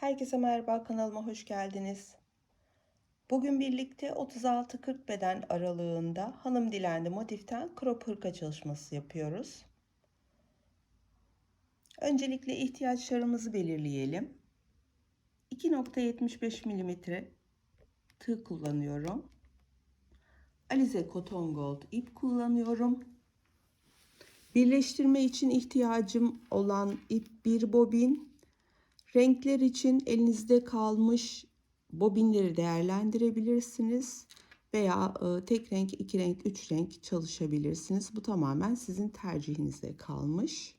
Herkese merhaba kanalıma hoş geldiniz. Bugün birlikte 36-40 beden aralığında hanım dilendi motiften crop hırka çalışması yapıyoruz. Öncelikle ihtiyaçlarımızı belirleyelim. 2.75 mm tığ kullanıyorum. Alize Cotton Gold ip kullanıyorum. Birleştirme için ihtiyacım olan ip bir bobin, Renkler için elinizde kalmış bobinleri değerlendirebilirsiniz veya e, tek renk, iki renk, üç renk çalışabilirsiniz. Bu tamamen sizin tercihinizde kalmış.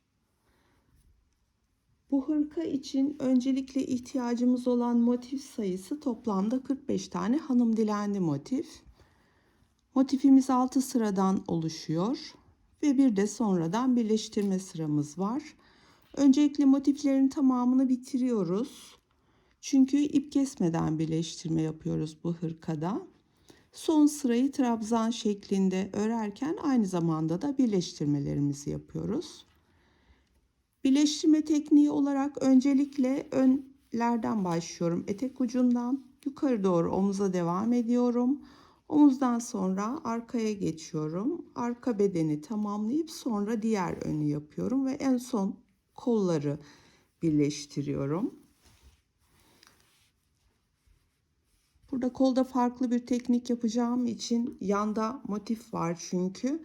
Bu hırka için öncelikle ihtiyacımız olan motif sayısı toplamda 45 tane hanım dilendi motif. Motifimiz 6 sıradan oluşuyor ve bir de sonradan birleştirme sıramız var. Öncelikle motiflerin tamamını bitiriyoruz. Çünkü ip kesmeden birleştirme yapıyoruz bu hırkada. Son sırayı trabzan şeklinde örerken aynı zamanda da birleştirmelerimizi yapıyoruz. Birleştirme tekniği olarak öncelikle önlerden başlıyorum. Etek ucundan yukarı doğru omuza devam ediyorum. Omuzdan sonra arkaya geçiyorum. Arka bedeni tamamlayıp sonra diğer önü yapıyorum ve en son kolları birleştiriyorum. Burada kolda farklı bir teknik yapacağım için yanda motif var çünkü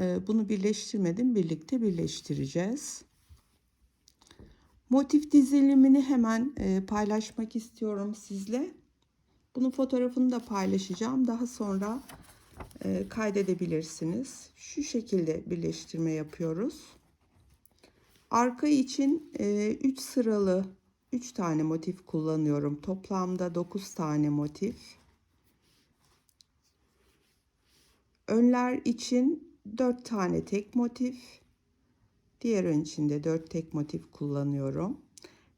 ee, bunu birleştirmedim birlikte birleştireceğiz. Motif dizilimini hemen e, paylaşmak istiyorum sizle. Bunun fotoğrafını da paylaşacağım. Daha sonra e, kaydedebilirsiniz. Şu şekilde birleştirme yapıyoruz. Arka için 3 e, sıralı 3 tane motif kullanıyorum. Toplamda 9 tane motif. Önler için 4 tane tek motif. Diğer ön için de 4 tek motif kullanıyorum.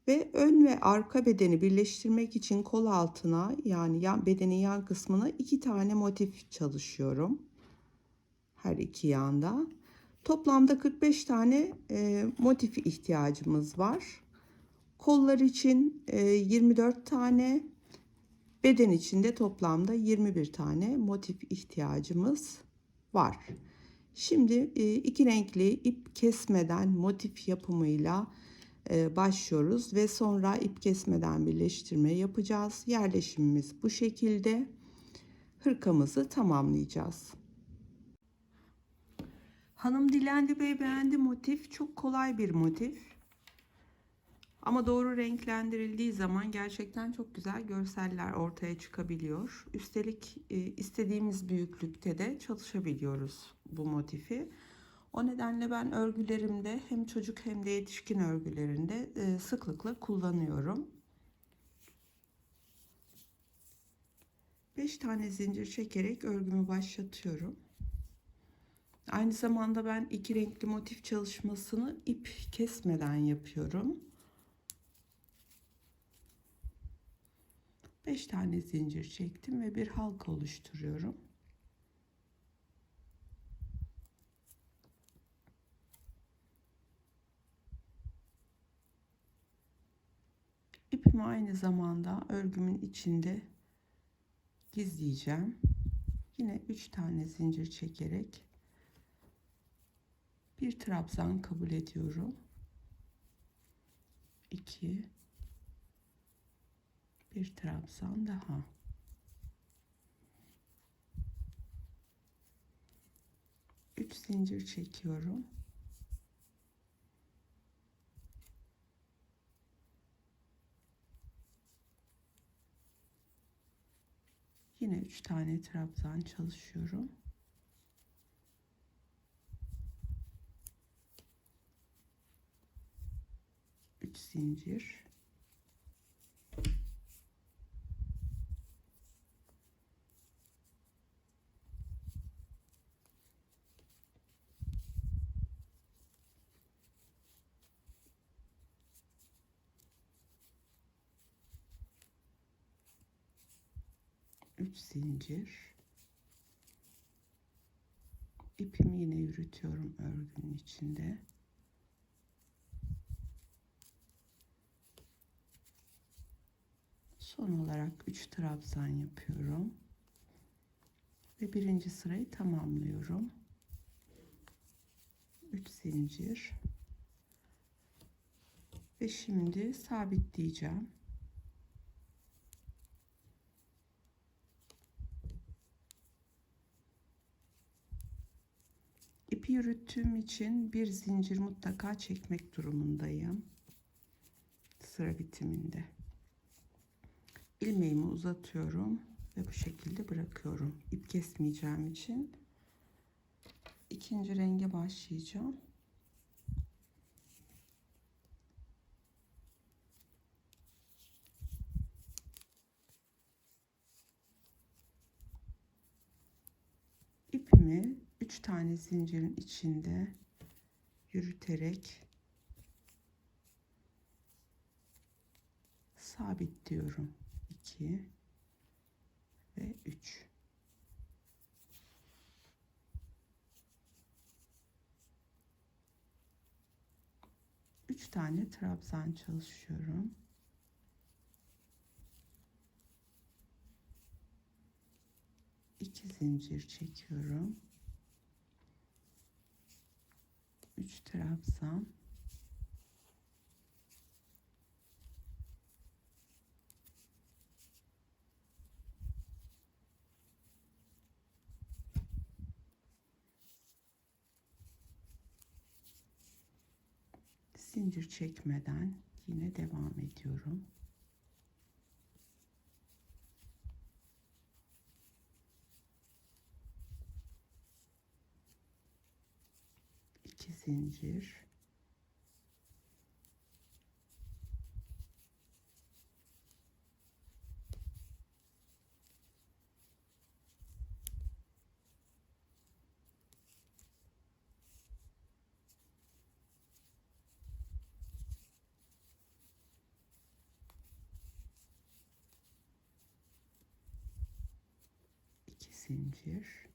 Ve ön ve arka bedeni birleştirmek için kol altına yani yan, bedenin yan kısmına 2 tane motif çalışıyorum. Her iki yanda. Toplamda 45 tane e, motifi ihtiyacımız var. Kollar için e, 24 tane, beden için de toplamda 21 tane motif ihtiyacımız var. Şimdi e, iki renkli ip kesmeden motif yapımıyla e, başlıyoruz ve sonra ip kesmeden birleştirme yapacağız. Yerleşimimiz bu şekilde. Hırkamızı tamamlayacağız. Hanım dilendi bey beğendi motif çok kolay bir motif. Ama doğru renklendirildiği zaman gerçekten çok güzel görseller ortaya çıkabiliyor. Üstelik e, istediğimiz büyüklükte de çalışabiliyoruz bu motifi. O nedenle ben örgülerimde hem çocuk hem de yetişkin örgülerinde e, sıklıkla kullanıyorum. 5 tane zincir çekerek örgümü başlatıyorum. Aynı zamanda ben iki renkli motif çalışmasını ip kesmeden yapıyorum. 5 tane zincir çektim ve bir halka oluşturuyorum. İpimi aynı zamanda örgümün içinde gizleyeceğim. Yine 3 tane zincir çekerek bir trabzan kabul ediyorum. 2 bir trabzan daha. Üç zincir çekiyorum. Yine üç tane trabzan çalışıyorum. 3 zincir. Üç zincir. İpimi yine yürütüyorum örgünün içinde Son olarak 3 trabzan yapıyorum. Ve birinci sırayı tamamlıyorum. 3 zincir. Ve şimdi sabitleyeceğim. İpi yürüttüğüm için bir zincir mutlaka çekmek durumundayım. Sıra bitiminde. İlmeğimi uzatıyorum ve bu şekilde bırakıyorum. İp kesmeyeceğim için ikinci renge başlayacağım. ipimi 3 tane zincirin içinde yürüterek sabitliyorum. 2 ve 3 3 tane trabzan çalışıyorum. iki zincir çekiyorum. 3 trabzan zincir çekmeden yine devam ediyorum. iki zincir iki zincir iki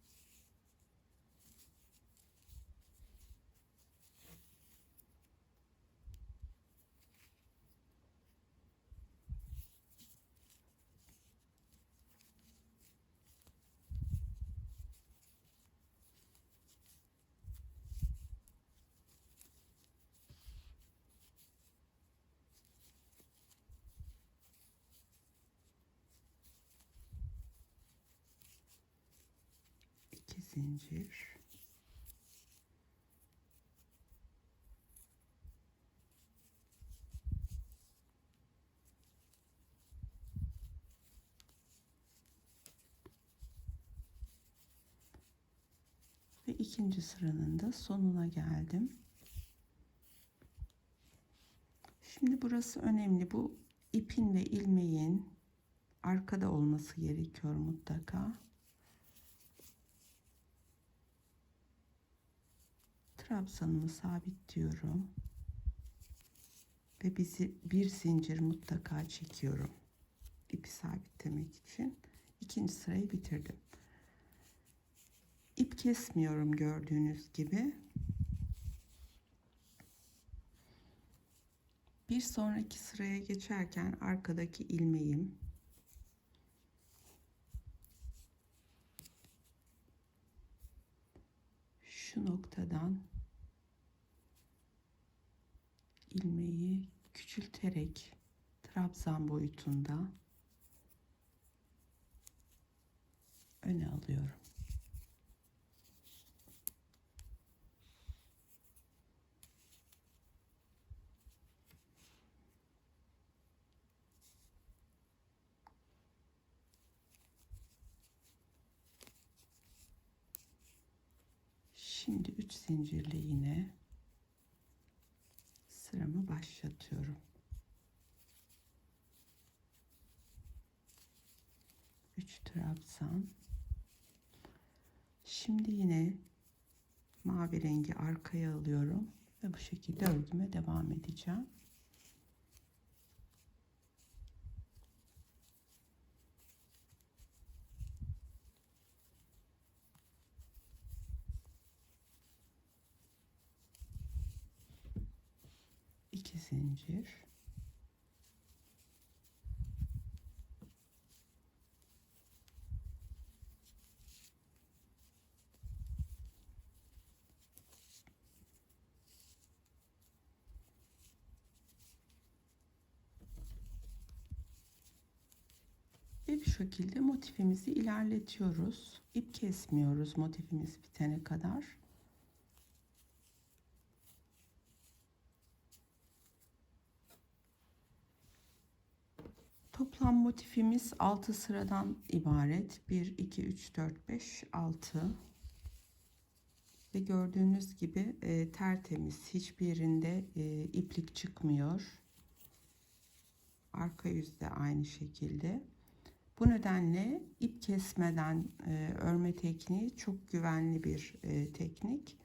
zincir ve ikinci sıranın da sonuna geldim. Şimdi burası önemli. Bu ipin ve ilmeğin arkada olması gerekiyor mutlaka. Trabzanımı sabitliyorum. Ve bizi bir zincir mutlaka çekiyorum. İpi sabitlemek için. ikinci sırayı bitirdim. İp kesmiyorum gördüğünüz gibi. Bir sonraki sıraya geçerken arkadaki ilmeğim şu noktadan ilmeği küçülterek trabzan boyutunda öne alıyorum. Şimdi 3 zincirle yine başlatıyorum. 3 trabzan. Şimdi yine mavi rengi arkaya alıyorum ve bu şekilde örgüme devam edeceğim. 2 zincir Ve bu şekilde motifimizi ilerletiyoruz. İp kesmiyoruz motifimiz bitene kadar. Toplam motifimiz 6 sıradan ibaret. 1, 2, 3, 4, 5, 6. Ve gördüğünüz gibi e, tertemiz. Hiçbir yerinde e, iplik çıkmıyor. Arka yüzde aynı şekilde. Bu nedenle ip kesmeden e, örme tekniği çok güvenli bir e, teknik.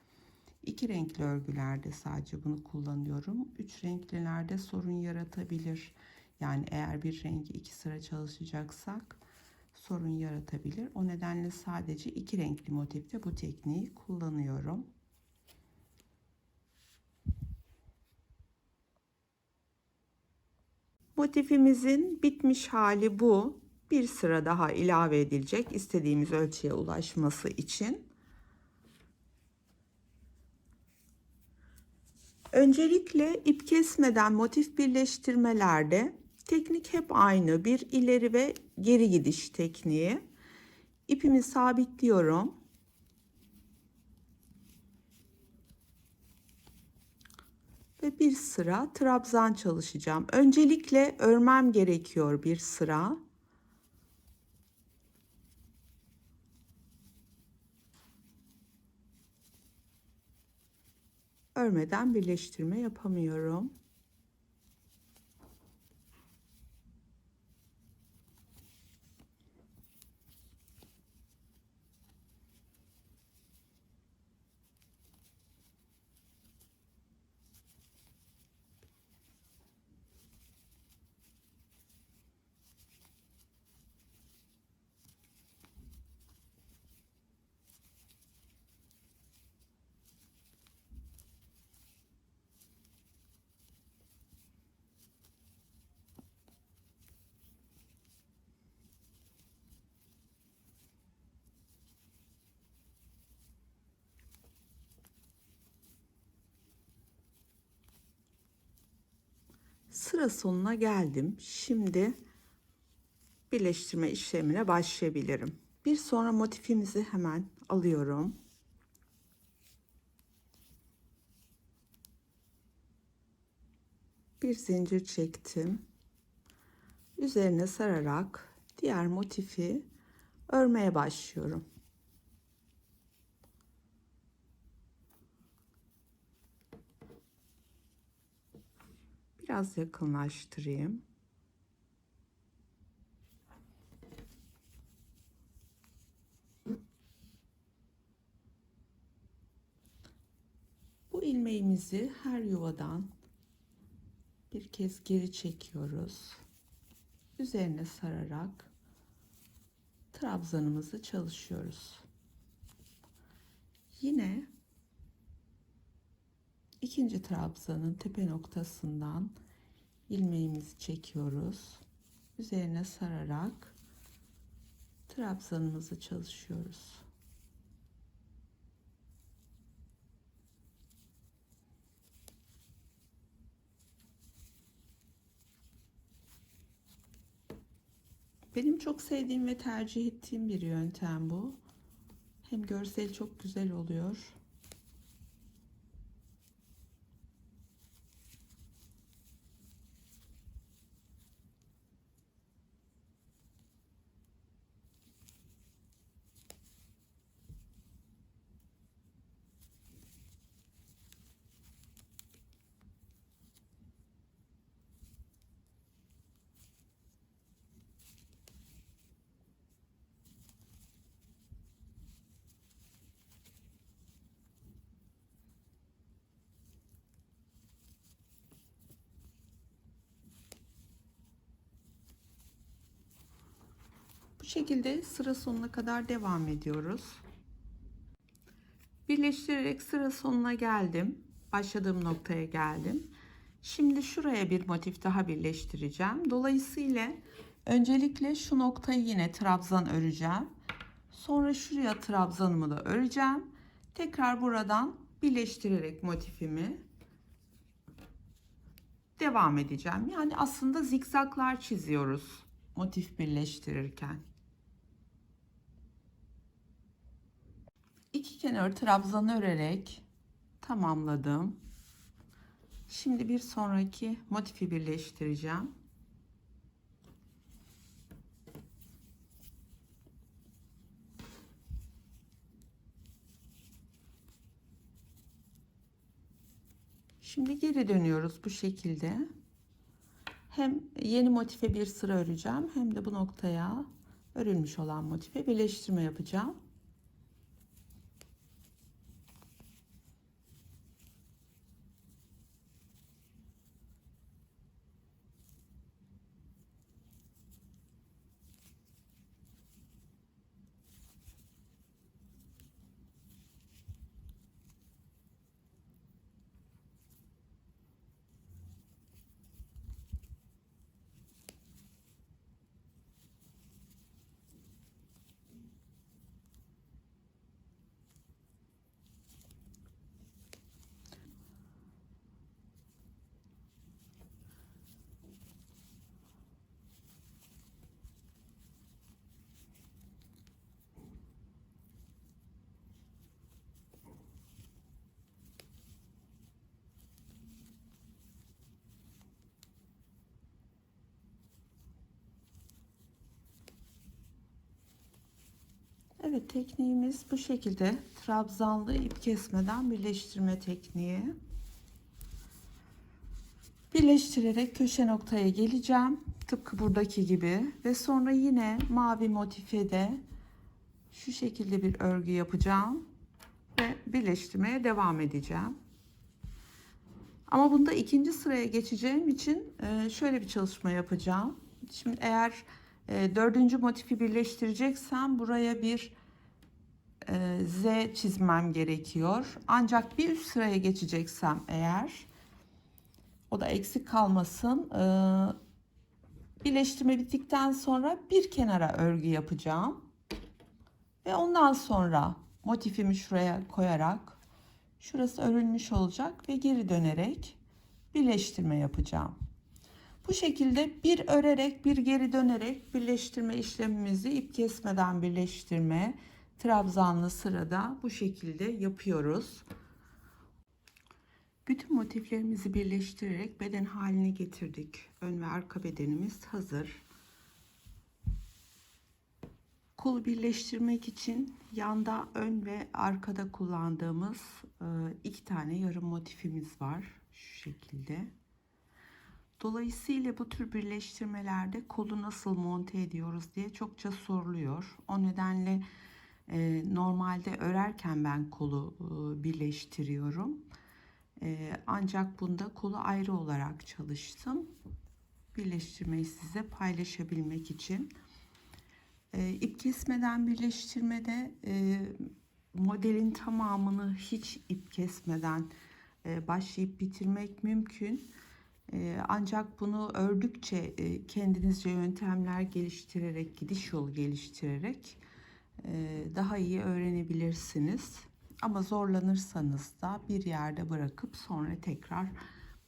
İki renkli örgülerde sadece bunu kullanıyorum. Üç renklilerde sorun yaratabilir. Yani eğer bir rengi iki sıra çalışacaksak sorun yaratabilir. O nedenle sadece iki renkli motifte bu tekniği kullanıyorum. Motifimizin bitmiş hali bu. Bir sıra daha ilave edilecek istediğimiz ölçüye ulaşması için. Öncelikle ip kesmeden motif birleştirmelerde teknik hep aynı. Bir ileri ve geri gidiş tekniği. İpimi sabitliyorum. Ve bir sıra trabzan çalışacağım. Öncelikle örmem gerekiyor bir sıra. Örmeden birleştirme yapamıyorum. Sıra sonuna geldim. Şimdi birleştirme işlemine başlayabilirim. Bir sonra motifimizi hemen alıyorum. Bir zincir çektim. Üzerine sararak diğer motifi örmeye başlıyorum. Biraz yakınlaştırayım. Bu ilmeğimizi her yuvadan bir kez geri çekiyoruz. Üzerine sararak trabzanımızı çalışıyoruz. Yine ikinci trabzanın tepe noktasından ilmeğimizi çekiyoruz. Üzerine sararak trabzanımızı çalışıyoruz. Benim çok sevdiğim ve tercih ettiğim bir yöntem bu. Hem görsel çok güzel oluyor. Şekilde sıra sonuna kadar devam ediyoruz. Birleştirerek sıra sonuna geldim. Başladığım noktaya geldim. Şimdi şuraya bir motif daha birleştireceğim. Dolayısıyla öncelikle şu noktayı yine trabzan öreceğim. Sonra şuraya trabzanımı da öreceğim. Tekrar buradan birleştirerek motifimi devam edeceğim. Yani aslında zikzaklar çiziyoruz motif birleştirirken. İki kenar trabzan örerek tamamladım. Şimdi bir sonraki motifi birleştireceğim. Şimdi geri dönüyoruz bu şekilde. Hem yeni motife bir sıra öreceğim hem de bu noktaya örülmüş olan motife birleştirme yapacağım. Evet tekniğimiz bu şekilde trabzanlı ip kesmeden birleştirme tekniği. Birleştirerek köşe noktaya geleceğim. Tıpkı buradaki gibi ve sonra yine mavi motife de şu şekilde bir örgü yapacağım ve birleştirmeye devam edeceğim. Ama bunda ikinci sıraya geçeceğim için e, şöyle bir çalışma yapacağım. Şimdi eğer e, dördüncü motifi birleştireceksem buraya bir e, Z çizmem gerekiyor. Ancak bir üst sıraya geçeceksem eğer o da eksik kalmasın. E, birleştirme bittikten sonra bir kenara örgü yapacağım. Ve ondan sonra motifimi şuraya koyarak şurası örülmüş olacak ve geri dönerek birleştirme yapacağım. Bu şekilde bir örerek bir geri dönerek birleştirme işlemimizi ip kesmeden birleştirme trabzanlı sırada bu şekilde yapıyoruz. Bütün motiflerimizi birleştirerek beden haline getirdik. Ön ve arka bedenimiz hazır. Kolu birleştirmek için yanda ön ve arkada kullandığımız iki tane yarım motifimiz var. Şu şekilde. Dolayısıyla bu tür birleştirmelerde kolu nasıl monte ediyoruz diye çokça soruluyor. O nedenle e, normalde örerken ben kolu e, birleştiriyorum. E, ancak bunda kolu ayrı olarak çalıştım. Birleştirmeyi size paylaşabilmek için. E, ip kesmeden birleştirmede e, modelin tamamını hiç ip kesmeden e, başlayıp bitirmek mümkün. Ee, ancak bunu ördükçe kendinizce yöntemler geliştirerek, gidiş yolu geliştirerek daha iyi öğrenebilirsiniz. Ama zorlanırsanız da bir yerde bırakıp sonra tekrar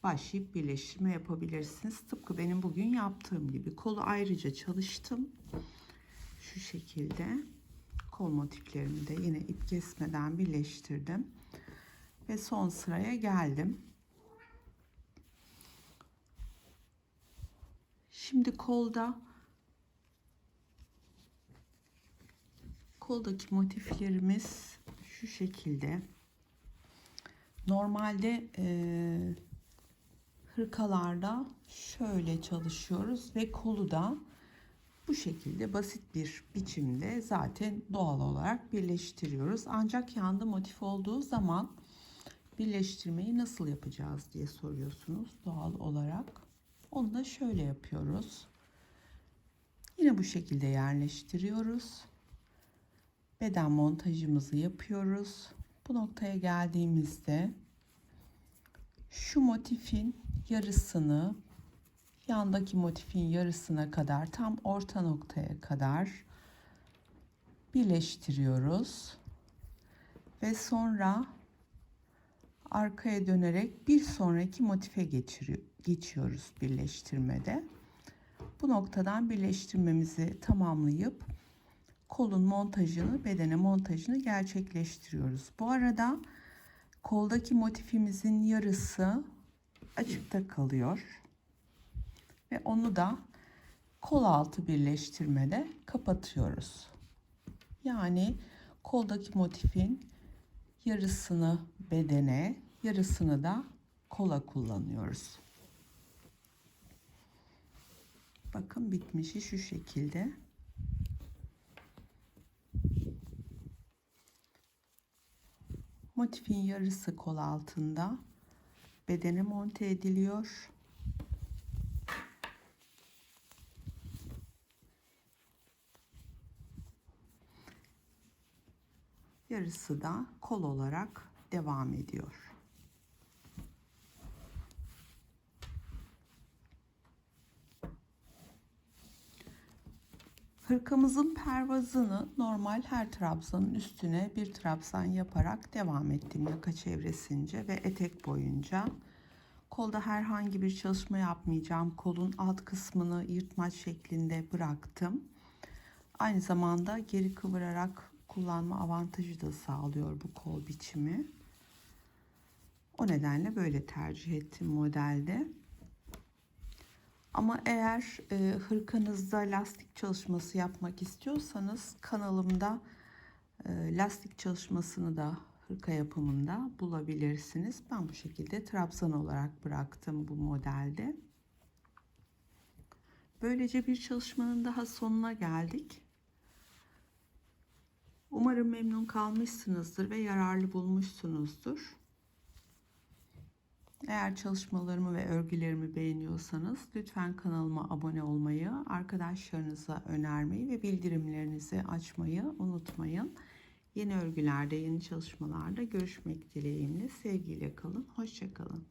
başlayıp birleştirme yapabilirsiniz. Tıpkı benim bugün yaptığım gibi kolu ayrıca çalıştım. Şu şekilde kol motiflerimi de yine ip kesmeden birleştirdim. Ve son sıraya geldim. Şimdi kolda koldaki motiflerimiz şu şekilde. Normalde e, hırkalarda şöyle çalışıyoruz ve kolu da bu şekilde basit bir biçimde zaten doğal olarak birleştiriyoruz. Ancak yanda motif olduğu zaman birleştirmeyi nasıl yapacağız diye soruyorsunuz doğal olarak. Onu da şöyle yapıyoruz. Yine bu şekilde yerleştiriyoruz. Beden montajımızı yapıyoruz. Bu noktaya geldiğimizde şu motifin yarısını yandaki motifin yarısına kadar tam orta noktaya kadar birleştiriyoruz. Ve sonra arkaya dönerek bir sonraki motife geçiyoruz birleştirmede. Bu noktadan birleştirmemizi tamamlayıp kolun montajını, bedene montajını gerçekleştiriyoruz. Bu arada koldaki motifimizin yarısı açıkta kalıyor. Ve onu da kol altı birleştirmede kapatıyoruz. Yani koldaki motifin yarısını bedene, yarısını da kola kullanıyoruz. Bakın bitmişi şu şekilde. Motifin yarısı kol altında bedene monte ediliyor. Yarısı da kol olarak devam ediyor. Hırkamızın pervazını normal her trabzanın üstüne bir trabzan yaparak devam ettim yaka çevresince ve etek boyunca. Kolda herhangi bir çalışma yapmayacağım. Kolun alt kısmını yırtmaç şeklinde bıraktım. Aynı zamanda geri kıvırarak kullanma avantajı da sağlıyor bu kol biçimi. O nedenle böyle tercih ettim modelde. Ama eğer e, hırkanızda lastik çalışması yapmak istiyorsanız kanalımda e, lastik çalışmasını da hırka yapımında bulabilirsiniz. Ben bu şekilde trabzan olarak bıraktım bu modelde. Böylece bir çalışmanın daha sonuna geldik. Umarım memnun kalmışsınızdır ve yararlı bulmuşsunuzdur. Eğer çalışmalarımı ve örgülerimi beğeniyorsanız lütfen kanalıma abone olmayı, arkadaşlarınıza önermeyi ve bildirimlerinizi açmayı unutmayın. Yeni örgülerde, yeni çalışmalarda görüşmek dileğimle. Sevgiyle kalın, hoşçakalın.